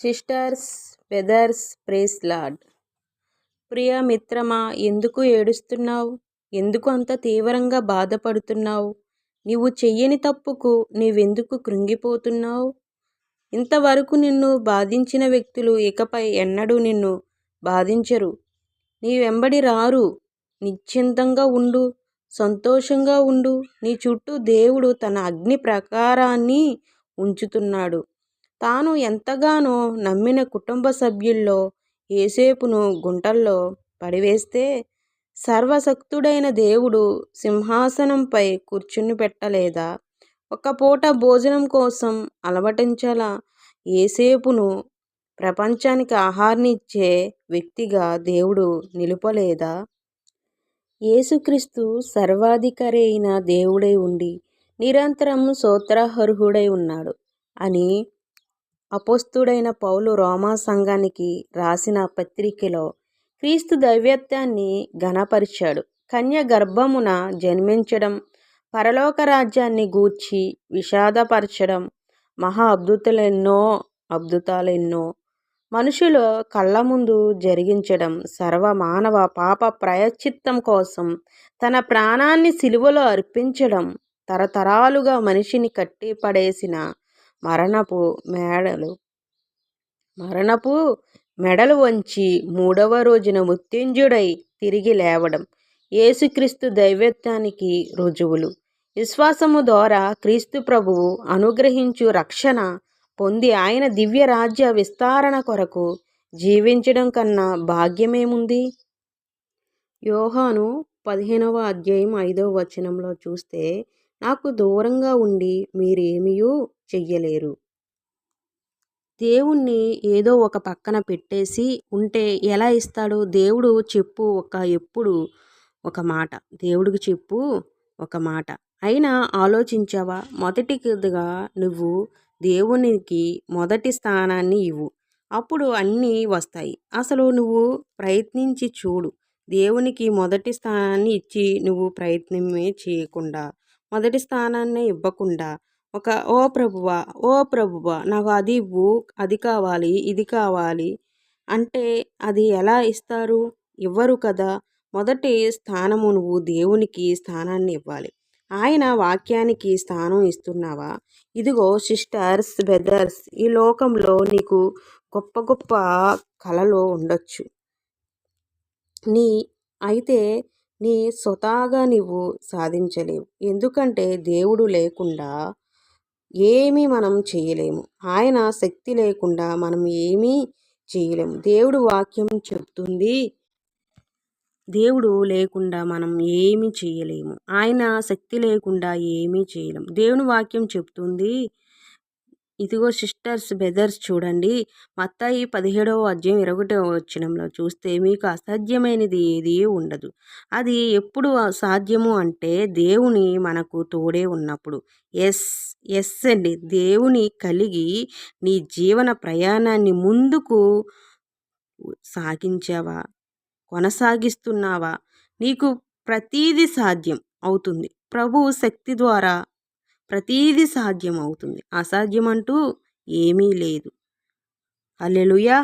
Sisters brothers praise lord. ప్రియ మిత్రమా ఎందుకు ఏడుస్తున్నావు? ఎందుకు అంత తీవ్రంగా బాధపడుతున్నావు? నీవు చెయ్యని తప్పుకు నీవెందుకు కృంగిపోతున్నావు? ఇంతవరకు నిన్ను బాధించిన వ్యక్తులు ఇకపై ఎన్నడూ నిన్ను బాధించరు. నీ వెంబడి రారు. నిశ్చింతంగా ఉండు. సంతోషంగా ఉండు. నీ చుట్టూ దేవుడు తన అగ్ని ప్రకారాన్ని ఉంచుతున్నాడు. తాను ఎంతగానో నమ్మిన కుటుంబ సభ్యుల్లో ఏసేపును గుంటల్లో పడివేస్తే సర్వశక్తుడైన దేవుడు సింహాసనంపై కూర్చుని పెట్టలేదా? ఒక పూట భోజనం కోసం అలవటించాల ఏసేపును ప్రపంచానికి ఆహారనిచ్చే వ్యక్తిగా దేవుడు నిలుపలేదా? యేసుక్రీస్తు సర్వాధికారి అయిన దేవుడై ఉండి నిరంతరం సోత్రార్హుడై ఉన్నాడు అని అపోస్తుడైన పౌలు రోమా సంఘానికి రాసిన పత్రికలో క్రీస్తు దైవత్వాన్ని ఘనపరిచాడు. కన్య గర్భమున జన్మించడం పరలోక రాజ్యాన్ని గూర్చి విషాదపరచడం మహా అద్భుతలెన్నో అద్భుతాలెన్నో మనుషుల కళ్ళ ముందు జరిగించడం సర్వమానవ పాప ప్రయచిత్తం కోసం తన ప్రాణాన్ని సిలువలో అర్పించడం తరతరాలుగా మనిషిని కట్టి పడేసిన మరణపు మేడలు. మరణపు మెడలు వంచి మూడవ రోజున మృత్యుంజుడై తిరిగి లేవడం యేసుక్రీస్తు దైవత్వానికి రుజువులు. విశ్వాసము ద్వారా క్రీస్తు ప్రభువు అనుగ్రహించు రక్షణ పొంది ఆయన దివ్య రాజ్య విస్తరణ కొరకు జీవించడం కన్నా భాగ్యమేముంది? యోహాను పదిహేనవ అధ్యాయం ఐదవ వచనంలో చూస్తే నాకు దూరంగా ఉండి మీరేమీయూ చెయ్యలేరు. దేవుణ్ణి ఏదో ఒక పక్కన పెట్టేసి ఉంటే ఎలా ఇస్తాడు దేవుడు చెప్పు ఒక ఎప్పుడు ఒక మాట. దేవుడికి చెప్పు ఒక మాట. అయినా ఆలోచించావా? మొదటిగా నువ్వు దేవునికి మొదటి స్థానాన్ని ఇవ్వు. అప్పుడు అన్నీ వస్తాయి. అసలు నువ్వు ప్రయత్నించి చూడు. దేవునికి మొదటి స్థానాన్ని ఇచ్చి నువ్వు ప్రయత్నమే చేయకుండా మొదటి స్థానాన్ని ఇవ్వకుండా ఒక ఓ ప్రభువా ఓ ప్రభువా నాకు అది ఇవ్వు అది కావాలి ఇది కావాలి అంటే అది ఎలా ఇస్తారు? ఇవ్వరు కదా. మొదటి స్థానము నువ్వు దేవునికి స్థానాన్ని ఇవ్వాలి. ఆయన వాక్యానికి స్థానం ఇస్తున్నావా? ఇదిగో సిస్టర్స్ బ్రదర్స్ ఈ లోకంలో నీకు గొప్ప గొప్ప కళలు ఉండొచ్చు. నీ అయితే నీ స్వతహాగా నువ్వు సాధించలేవు. ఎందుకంటే దేవుడు లేకుండా ఏమీ మనం చేయలేము. ఆయన శక్తి లేకుండా మనం ఏమీ చేయలేము. దేవుడు వాక్యం చెప్తుంది దేవుడు లేకుండా మనం ఏమీ చేయలేము. ఆయన శక్తి లేకుండా ఏమీ చేయలేము. దేవుని వాక్యం చెప్తుంది ఇదిగో సిస్టర్స్ బ్రదర్స్ చూడండి. మత్తాయి పదిహేడవ అధ్యాయం ఇరవటవ వచ్చినంలో చూస్తే మీకు అసాధ్యమైనది ఏది ఉండదు. అది ఎప్పుడు సాధ్యము అంటే దేవుని మనకు తోడే ఉన్నప్పుడు. ఎస్ ఎస్ అండి. దేవుని కలిగి నీ జీవన ప్రయాణాన్ని ముందుకు సాగించావా? కొనసాగిస్తున్నావా? నీకు ప్రతీది సాధ్యం అవుతుంది. ప్రభు శక్తి ద్వారా ప్రతీది సాధ్యం అవుతుంది అసాధ్యం అంటూ ఏమీ లేదు. అల్లెలుయా